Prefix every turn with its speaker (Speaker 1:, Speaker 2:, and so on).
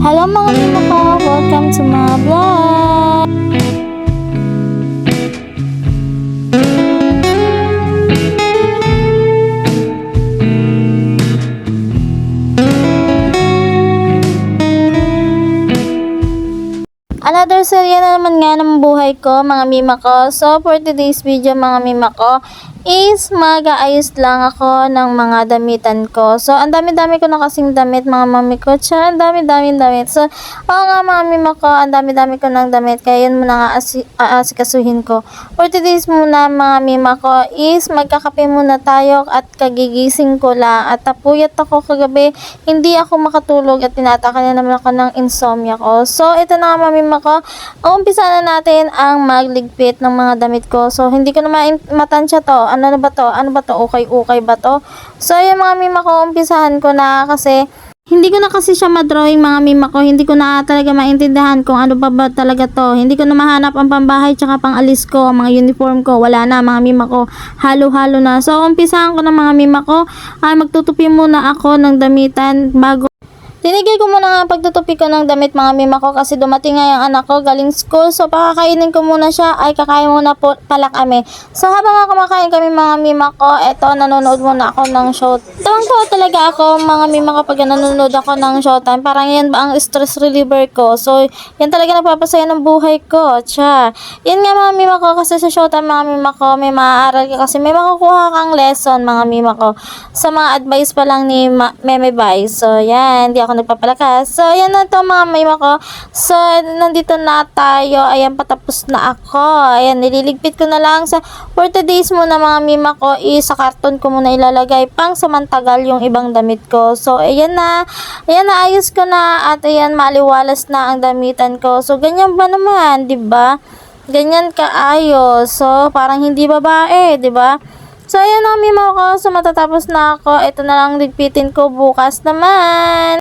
Speaker 1: Hello mga mima ko! Welcome to my vlog! Another serya na naman nga ng buhay ko, mga mima ko. So, for today's video, mga mima ko, is mag-aayos lang ako ng mga damitan ko. So, ang dami-dami ko na kasing damit, mga mami ko. Tsaka, ang dami-dami damit. So, oo nga, mga mima ko, ang dami-dami ko ng damit. Kaya yun muna nga asi- aasikasuhin ko. For today's muna, mga mima ko, is magkakape muna tayo at kagigising ko lang. At tapuyat ako kagabi, hindi ako makatulog at tinataka na naman ako ng insomnia ko. So, ito na nga, mga mima ko. Umpisa na natin ang magligpit ng mga damit ko. So, hindi ko na ma- matansya to. Ano na ba to? Ano ba to? Okay-okay ba to? So, yung mga mima ko, umpisahan ko na kasi hindi ko na kasi siya madrawing mga mima ko. Hindi ko na talaga maintindihan kung ano pa ba talaga to. Hindi ko na mahanap ang pambahay tsaka pang alis ko, mga uniform ko. Wala na mga mima ko. Halo-halo na. So, umpisahan ko na mga mima ko. Ay, magtutupi muna ako ng damitan bago Tinigil ko muna ang pagtutupi ko ng damit mga mima ko kasi dumating nga yung anak ko galing school. So pakakainin ko muna siya ay kakain muna po pala kami. So habang nga kumakain kami mga mima ko, eto nanonood muna ako ng show. Tawang ko talaga ako mga mima ko pag nanonood ako ng showtime. Parang yan ba ang stress reliever ko. So yan talaga nagpapasaya ng buhay ko. Tsa. Yan nga mga mima ko kasi sa showtime mga mima ko may maaaral ka kasi may makukuha kang lesson mga mima ko. Sa mga advice pa lang ni Ma- Meme Vice. So yan, hindi ako nagpapalakas. So, yan na to mga mima ko. So, nandito na tayo. Ayan, patapos na ako. Ayan, nililigpit ko na lang sa for today's muna mga mima ko is sa karton ko muna ilalagay pang samantagal yung ibang damit ko. So, ayan na. Ayan na, ayos ko na. At ayan, maliwalas na ang damitan ko. So, ganyan ba naman, di ba? Ganyan kaayos. So, parang hindi babae, di ba? So, ayan na, mima ko. So, matatapos na ako. Ito na lang ligpitin ko bukas naman.